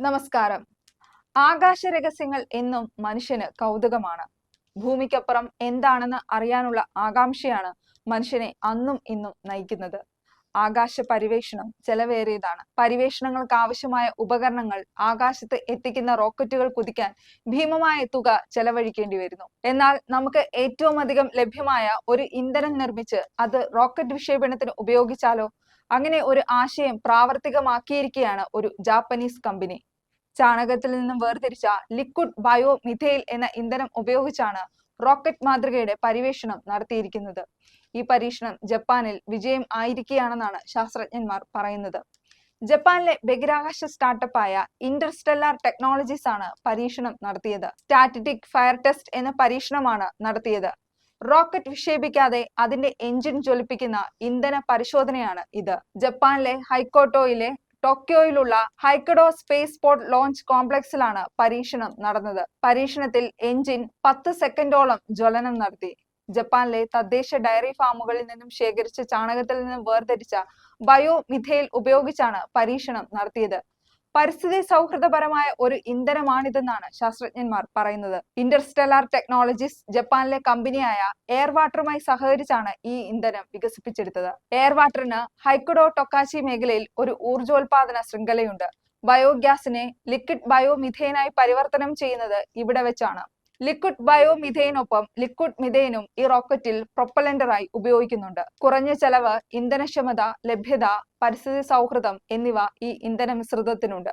നമസ്കാരം. ആകാശ രഹസ്യങ്ങൾ എന്നും മനുഷ്യന് കൗതുകമാണ്. ഭൂമിക്കപ്പുറം എന്താണെന്ന് അറിയാനുള്ള ആകാംക്ഷയാണ് മനുഷ്യനെ അന്നും ഇന്നും നയിക്കുന്നത്. ആകാശ പരിവേഷണം ചെലവേറിയതാണ്. പരിവേഷണങ്ങൾക്ക് ആവശ്യമായ ഉപകരണങ്ങൾ ആകാശത്ത് എത്തിക്കുന്ന റോക്കറ്റുകൾ കുതിക്കാൻ ഭീമമായ തുക ചെലവഴിക്കേണ്ടി വരുന്നു. എന്നാൽ നമുക്ക് ഏറ്റവും അധികം ലഭ്യമായ ഒരു ഇന്ധനം നിർമ്മിച്ച് അത് റോക്കറ്റ് വിക്ഷേപണത്തിന് ഉപയോഗിച്ചാലോ? അങ്ങനെ ഒരു ആശയം പ്രാവർത്തികമാക്കിയിരിക്കുകയാണ് ഒരു ജാപ്പനീസ് കമ്പനി. ചാണകത്തിൽ നിന്നും വേർതിരിച്ച ലിക്വിഡ് ബയോ മിഥൈൽ എന്ന ഇന്ധനം ഉപയോഗിച്ചാണ് റോക്കറ്റ് മാതൃകയുടെ പരീക്ഷണം നടത്തിയിരിക്കുന്നത്. ഈ പരീക്ഷണം ജപ്പാനിൽ വിജയം ആയിരിക്കുകയാണെന്നാണ് ശാസ്ത്രജ്ഞന്മാർ പറയുന്നത്. ജപ്പാനിലെ ബഹിരാകാശ സ്റ്റാർട്ടപ്പായ ഇന്റർസ്റ്റെല്ലാർ ടെക്നോളജീസ് ആണ് പരീക്ഷണം നടത്തിയത്. സ്റ്റാറ്റിറ്റിക് ഫയർ ടെസ്റ്റ് എന്ന പരീക്ഷണമാണ് നടത്തിയത്. റോക്കറ്റ് വിക്ഷേപിക്കാതെ അതിന്റെ എഞ്ചിൻ ജ്വലിപ്പിക്കുന്ന ഇന്ധന പരിശോധനയാണ് ഇത്. ജപ്പാനിലെ ഹൈക്കോട്ടോയിലെ ടോക്കിയോയിലുള്ള ഹൈക്കഡോ സ്പേസ് പോർട്ട് ലോഞ്ച് കോംപ്ലക്സിലാണ് പരീക്ഷണം നടന്നത്. പരീക്ഷണത്തിൽ എഞ്ചിൻ പത്ത് സെക്കൻഡോളം ജ്വലനം നടത്തി. ജപ്പാനിലെ തദ്ദേശ ഡയറി ഫാമുകളിൽ നിന്നും ശേഖരിച്ച ചാണകത്തിൽ നിന്നും വേർതിരിച്ച ബയോ മിഥേൽ ഉപയോഗിച്ചാണ് പരീക്ഷണം നടത്തിയത്. പരിസ്ഥിതി സൗഹൃദപരമായ ഒരു ഇന്ധനമാണിതെന്നാണ് ശാസ്ത്രജ്ഞന്മാർ പറയുന്നത്. ഇന്റർസ്റ്റെല്ലാർ ടെക്നോളജീസ് ജപ്പാനിലെ കമ്പനിയായ എയർ വാട്ടറുമായി സഹകരിച്ചാണ് ഈ ഇന്ധനം വികസിപ്പിച്ചെടുത്തത്. എയർ വാട്ടറിന് ഹൈക്കുഡോ ടൊക്കാച്ചി മേഖലയിൽ ഒരു ഊർജോൽപാദന ശൃംഖലയുണ്ട്. ബയോഗ്യാസിനെ ലിക്വിഡ് ബയോമിഥേനായി പരിവർത്തനം ചെയ്യുന്നത് ഇവിടെ വെച്ചാണ്. ലിക്വിഡ് ബയോ മിഥേനൊപ്പം ലിക്വിഡ് മിഥേനും ഈ റോക്കറ്റിൽ പ്രൊപ്പലന്ററായി ഉപയോഗിക്കുന്നുണ്ട്. കുറഞ്ഞ ചെലവ് ഇന്ധനക്ഷമത ലഭ്യത പരിസ്ഥിതി സൗഹൃദം എന്നിവ ഈ ഇന്ധന മിശ്രിതത്തിനുണ്ട്.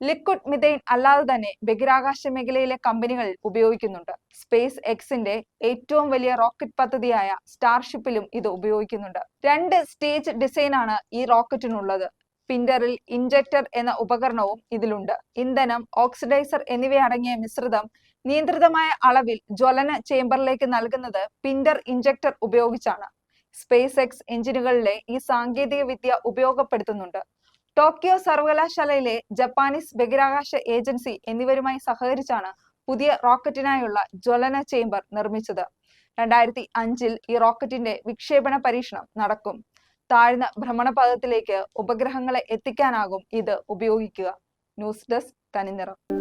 ലിക്വിഡ് മിഥൈൻ അല്ലാതെ തന്നെ ബഹിരാകാശ മേഖലയിലെ കമ്പനികൾ ഉപയോഗിക്കുന്നുണ്ട്. സ്പേസ് എക്സിന്റെ ഏറ്റവും വലിയ റോക്കറ്റ് പദ്ധതിയായ സ്റ്റാർഷിപ്പിലും ഇത് ഉപയോഗിക്കുന്നുണ്ട്. രണ്ട് സ്റ്റേജ് ഡിസൈനാണ് ഈ റോക്കറ്റിനുള്ളത് പിൻഡറിൽ ഇൻജക്ടർ എന്ന ഉപകരണവും ഇതിലുണ്ട്. ഇന്ധനം ഓക്സിഡൈസർ എന്നിവയടങ്ങിയ മിശ്രിതം നിയന്ത്രിതമായ അളവിൽ ജ്വലന ചേംബറിലേക്ക് നൽകുന്നത് പിൻഡർ ഇഞ്ചക്ടർ ഉപയോഗിച്ചാണ്. സ്പേസ് എക്സ് എഞ്ചിനുകളിലെ ഈ സാങ്കേതിക വിദ്യ ഉപയോഗപ്പെടുത്തുന്നുണ്ട്. ടോക്കിയോ സർവകലാശാലയിലെ ജപ്പാനീസ് ബഹിരാകാശ ഏജൻസി എന്നിവരുമായി സഹകരിച്ചാണ് പുതിയ റോക്കറ്റിനായുള്ള ജ്വലന ചേംബർ നിർമ്മിച്ചത്. രണ്ടായിരത്തി അഞ്ചിൽ ഈ റോക്കറ്റിന്റെ വിക്ഷേപണ പരീക്ഷണം നടക്കും. താഴ്ന്ന ഭ്രമണപഥത്തിലേക്ക് ഉപഗ്രഹങ്ങളെ എത്തിക്കാനാകും ഇത് ഉപയോഗിക്കുക. ന്യൂസ് ഡെസ്ക് തനിനിറം.